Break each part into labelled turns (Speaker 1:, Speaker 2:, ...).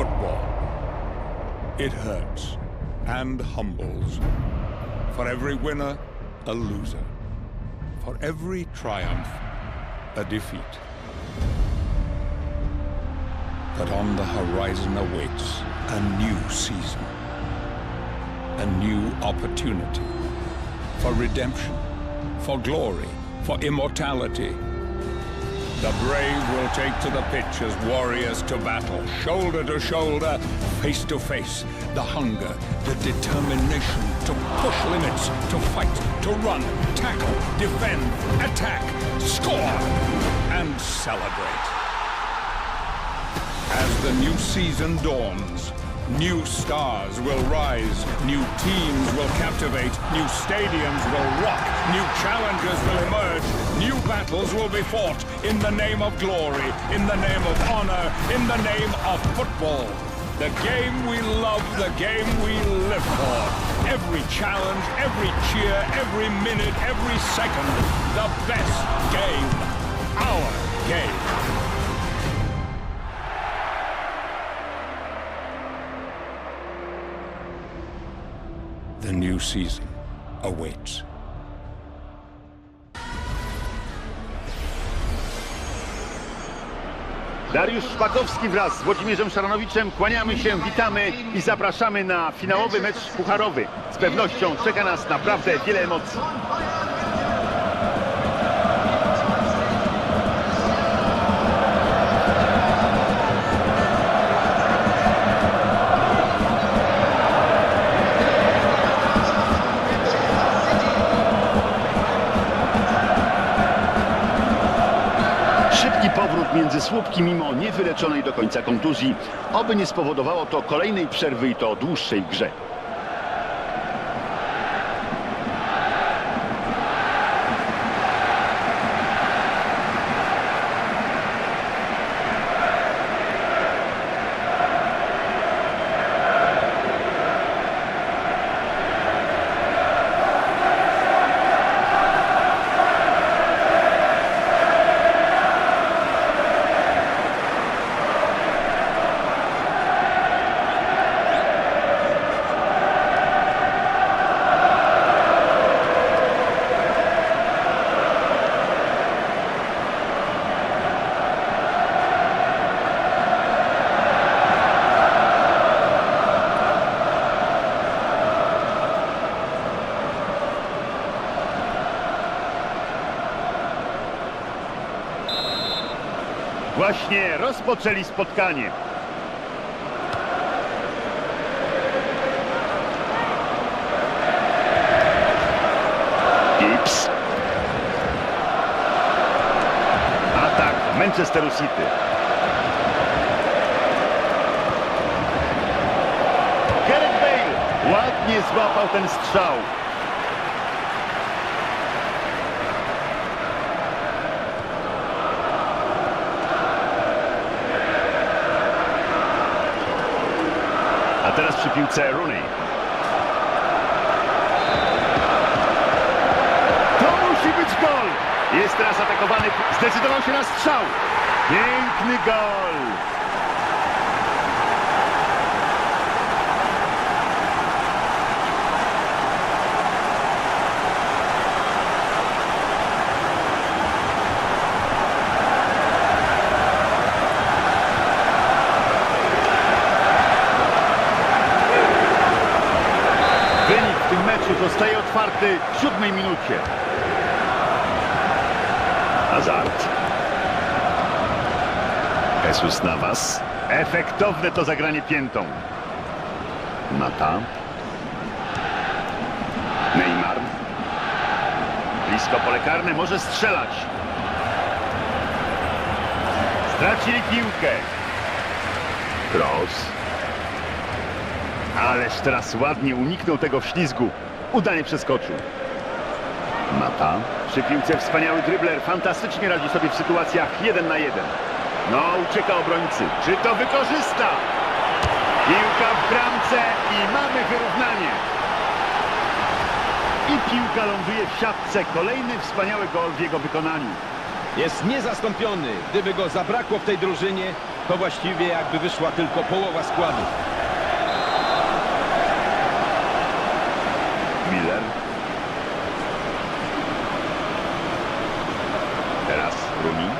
Speaker 1: football. It hurts and humbles. For every winner, a loser. For every triumph, a defeat. But on the horizon awaits a new season, a new opportunity for redemption, for glory, for immortality. The brave will take to the pitch as warriors to battle, shoulder to shoulder, face to face. The hunger, the determination to push limits, to fight, to run, tackle, defend, attack, score, and celebrate. As the new season dawns, new stars will rise, new teams will captivate, new stadiums will rock, new challenges will emerge, new battles will be fought in the name of glory, in the name of honor, in the name of football. The game we love, the game we live for. Every challenge, every cheer, every minute, every second. The best game. Our game. The new season awaits.
Speaker 2: Dariusz Szpakowski wraz z Włodzimierzem Szaranowiczem kłaniamy się, witamy i zapraszamy na finałowy mecz pucharowy. Z pewnością czeka nas naprawdę wiele emocji. Słupki mimo niewyleczonej do końca kontuzji. Oby nie spowodowało to kolejnej przerwy i to dłuższej grze. Właśnie rozpoczęli spotkanie. Gibbs. Atak Manchesteru City. Gareth Bale ładnie złapał ten strzał. A teraz przy piłce Rooney. To musi być gol! Jest teraz atakowany, zdecydował się na strzał. Piękny gol! 37 minucie. Hazard. Jesus Navas. Efektowne to zagranie piętą. Mata. Neymar. Blisko pole karne, może strzelać. Stracili piłkę. Cross. Ależ teraz ładnie uniknął tego wślizgu. Udanie przeskoczył. Mata. Przy piłce wspaniały drybler. Fantastycznie radzi sobie w sytuacjach jeden na jeden. No, ucieka obrońcy. Czy to wykorzysta? Piłka w bramce i mamy wyrównanie. I piłka ląduje w siatce. Kolejny wspaniały gol w jego wykonaniu.
Speaker 3: Jest niezastąpiony. Gdyby go zabrakło w tej drużynie, to właściwie jakby wyszła tylko połowa składu.
Speaker 2: Miller. Teraz Rooney.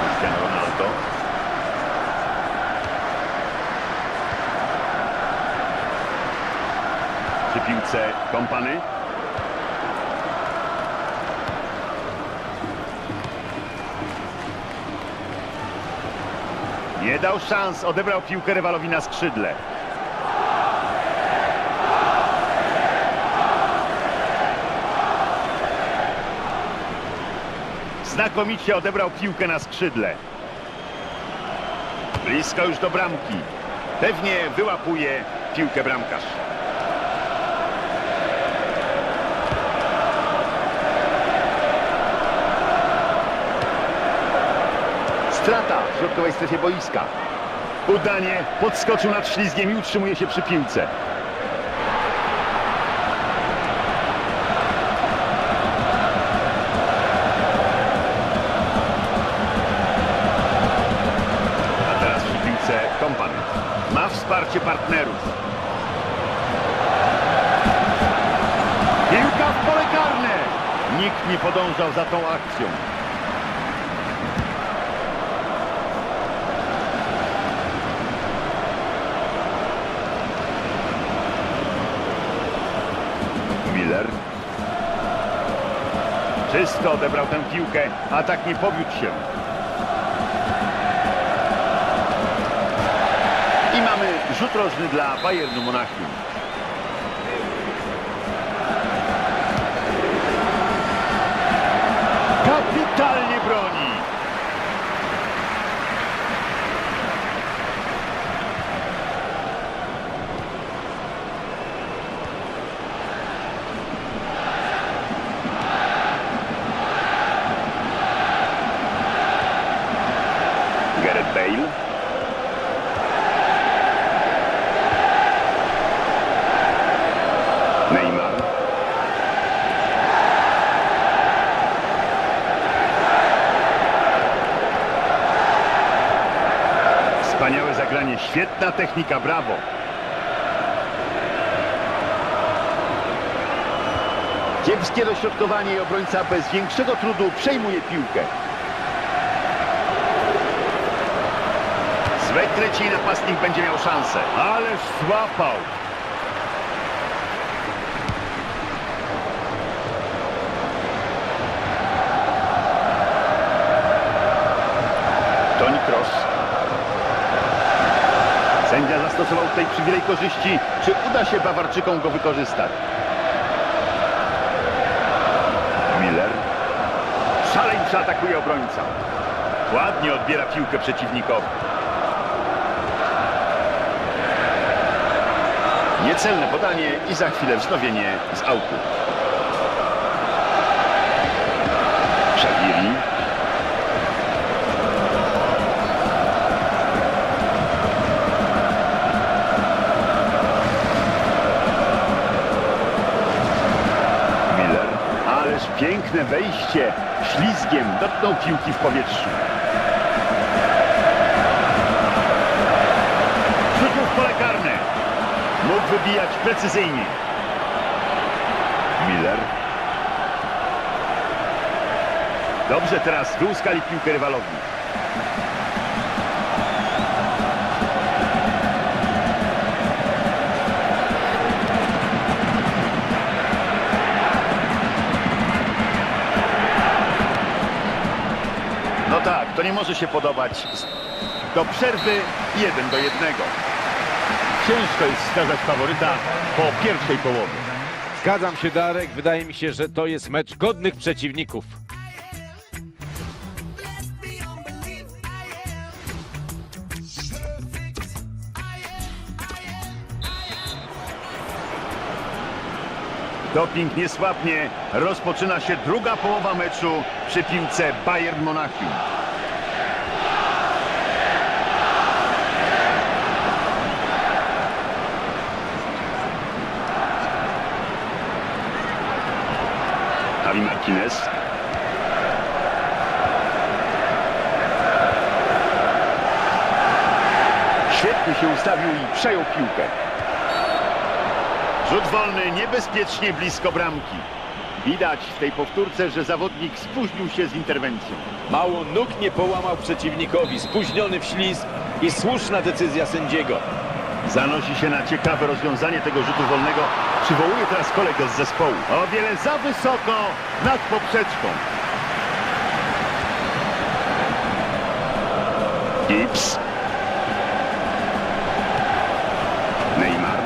Speaker 2: Cristiano Ronaldo. Przy piłce Kompany. Nie dał szans, odebrał piłkę rywalowi na skrzydle. Znakomicie odebrał piłkę na skrzydle. Blisko już do bramki. Pewnie wyłapuje piłkę bramkarz. Strata w środkowej strefie boiska. Udanie podskoczył nad ślizgiem i utrzymuje się przy piłce. A teraz przy piłce kompan. Ma wsparcie partnerów. Piłka w pole karne. Nikt nie podążał za tą akcją. Miller. Czysto odebrał tę piłkę, a tak nie powiódł się. I mamy rzut rożny dla Bayernu Monachium. Kapitalnie broni. Gareth Bale. Neymar. Wspaniałe zagranie, świetna technika, brawo. Kiepskie dośrodkowanie i obrońca bez większego trudu przejmuje piłkę. Złe kreci i napastnik będzie miał szansę. Ależ złapał. Toni Kroos. Sędzia zastosował tutaj przywilej korzyści. Czy uda się Bawarczykom go wykorzystać? Miller. Szaleńczo atakuje obrońca. Ładnie odbiera piłkę przeciwnikowi. Niecelne podanie i za chwilę wznowienie z autu. Szagiri. Miller. Ależ piękne wejście. Ślizgiem dotknął piłki w powietrzu. Wybijać precyzyjnie. Miller. Dobrze teraz wyłuskali piłkę rywalowi. No tak, to nie może się podobać. Do przerwy jeden do jednego. Ciężko jest wskazać faworyta po pierwszej połowie.
Speaker 3: Zgadzam się, Darek. Wydaje mi się, że to jest mecz godnych przeciwników.
Speaker 2: Doping nie słabnie. Rozpoczyna się druga połowa meczu przy piłce Bayern Monachium. Martinez. Świetnie się ustawił i przejął piłkę. Rzut wolny niebezpiecznie blisko bramki. Widać w tej powtórce, że zawodnik spóźnił się z interwencją.
Speaker 3: Mało nóg nie połamał przeciwnikowi, spóźniony w ślizg i słuszna decyzja sędziego.
Speaker 2: Zanosi się na ciekawe rozwiązanie tego rzutu wolnego. Przywołuje teraz kolegę z zespołu. O wiele za wysoko nad poprzeczką. Gibbs. Neymar.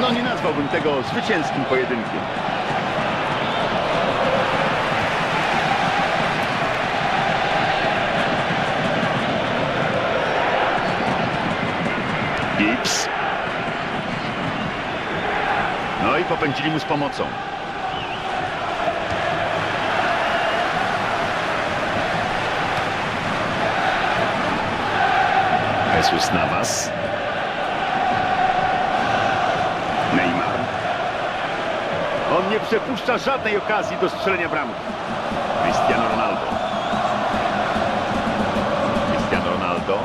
Speaker 2: No nie nazwałbym tego zwycięskim pojedynkiem. Popędzili mu z pomocą. Jesus Navas. Neymar. On nie przepuszcza żadnej okazji do strzelenia bramki. Cristiano Ronaldo. Cristiano Ronaldo.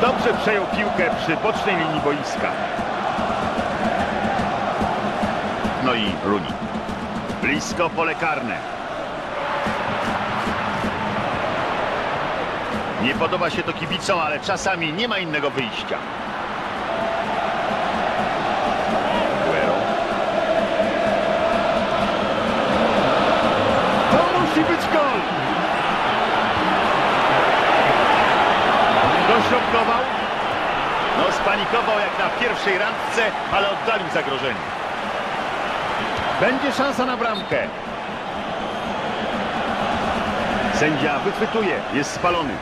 Speaker 2: Dobrze przejął piłkę przy bocznej linii boiska. No i Rooney. Blisko pole karne. Nie podoba się to kibicom, ale czasami nie ma innego wyjścia. To musi być gol! Dośrodkował. No spanikował jak na pierwszej randce, ale oddalił zagrożenie. Będzie szansa na bramkę. Sędzia wychwytuje, jest spalony.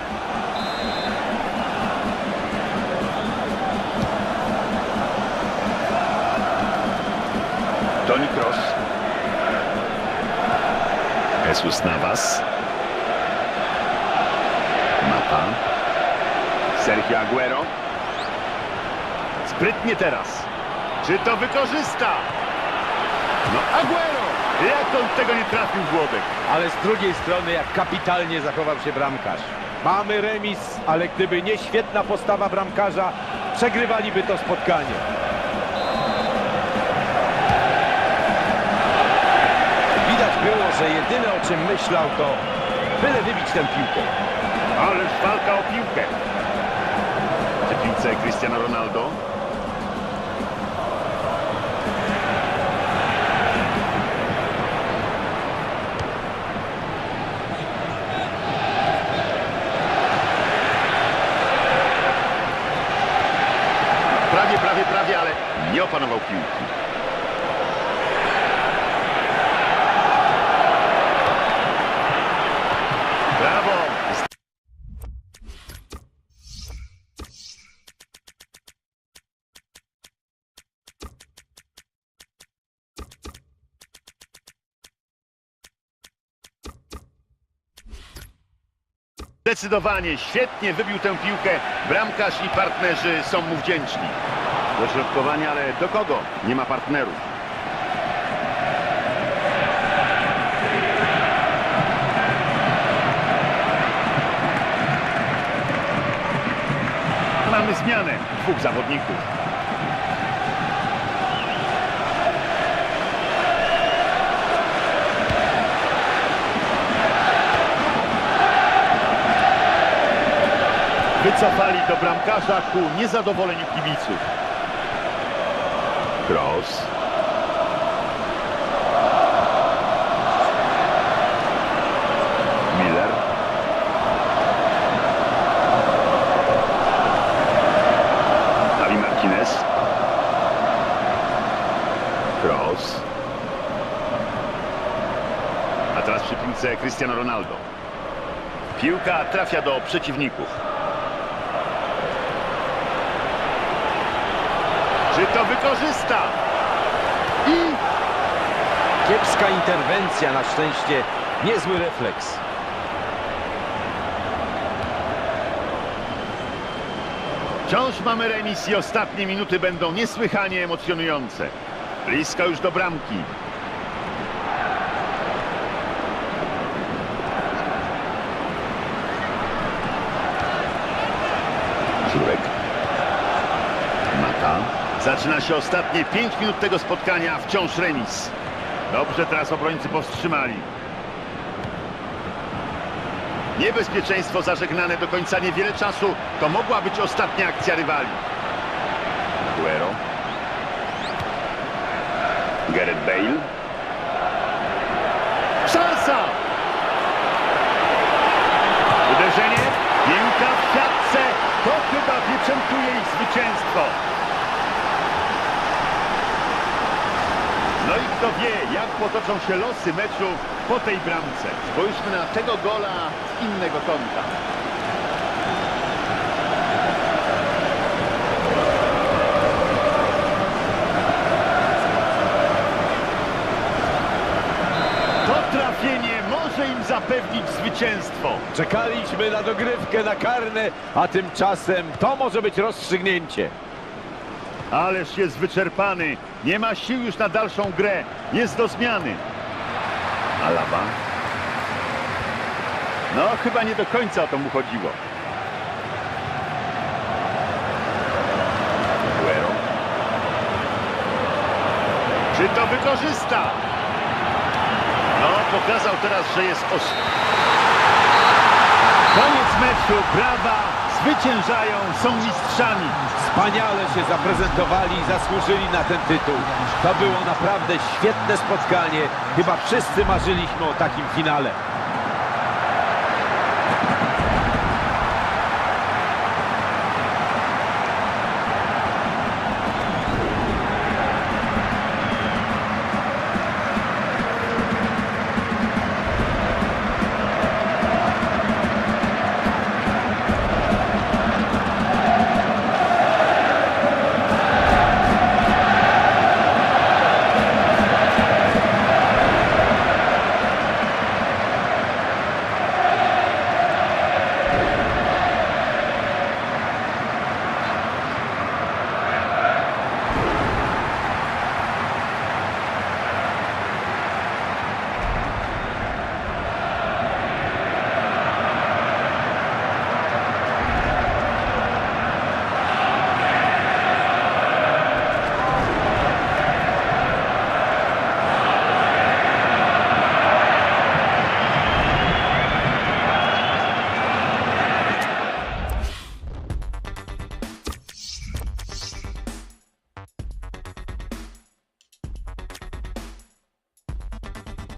Speaker 2: Toni Kroos. Jesus Navas. Mata. Sergio Aguero. Sprytnie teraz. Czy to wykorzysta? No Aguero! Jak on tego nie trafił w łodek?
Speaker 3: Ale z drugiej strony, jak kapitalnie zachował się bramkarz. Mamy remis, ale gdyby nie świetna postawa bramkarza, przegrywaliby to spotkanie. Widać było, że jedyne o czym myślał to byle wybić tę piłkę.
Speaker 2: Ależ walka o piłkę. Piłce Cristiano Ronaldo. Prawie, prawie, prawie, ale nie opanował piłki. Brawo! Zdecydowanie świetnie wybił tę piłkę. Bramkarz i partnerzy są mu wdzięczni. Dośrodkowanie, ale do kogo? Nie ma partnerów. Mamy zmianę dwóch zawodników. Wycofali do bramkarza ku niezadowoleniu kibiców. Cross. Miller. Javi Martinez. Cross. A teraz przy piłce Cristiano Ronaldo. Piłka trafia do przeciwników. Czy to wykorzysta? I
Speaker 3: Kiepska interwencja, na szczęście niezły refleks.
Speaker 2: wciąż mamy remis i ostatnie minuty będą niesłychanie emocjonujące. Blisko już do bramki. Jurek. Mata. Zaczyna się ostatnie 5 minut tego spotkania, wciąż remis. Dobrze teraz obrońcy powstrzymali. Niebezpieczeństwo zażegnane do końca niewiele czasu. To mogła być ostatnia akcja rywali. Aguero. Gareth Bale. Szansa! Uderzenie, piłka w siatce, to chyba pieczętuje ich zwycięstwo. No i kto wie, jak potoczą się losy meczu po tej bramce. Spójrzmy na tego gola z innego kąta. To trafienie może im zapewnić zwycięstwo.
Speaker 3: Czekaliśmy na dogrywkę, na karne, a tymczasem to może być rozstrzygnięcie.
Speaker 2: Ależ jest wyczerpany. Nie ma sił już na dalszą grę. Jest do zmiany. Alaba. No, chyba nie do końca o to mu chodziło. Aguero. Czy to wykorzysta? No, pokazał teraz, że jest os... Koniec meczu, brawa, zwyciężają, są mistrzami.
Speaker 3: Wspaniale się zaprezentowali i zasłużyli na ten tytuł. To było naprawdę świetne spotkanie. Chyba wszyscy marzyliśmy o takim finale.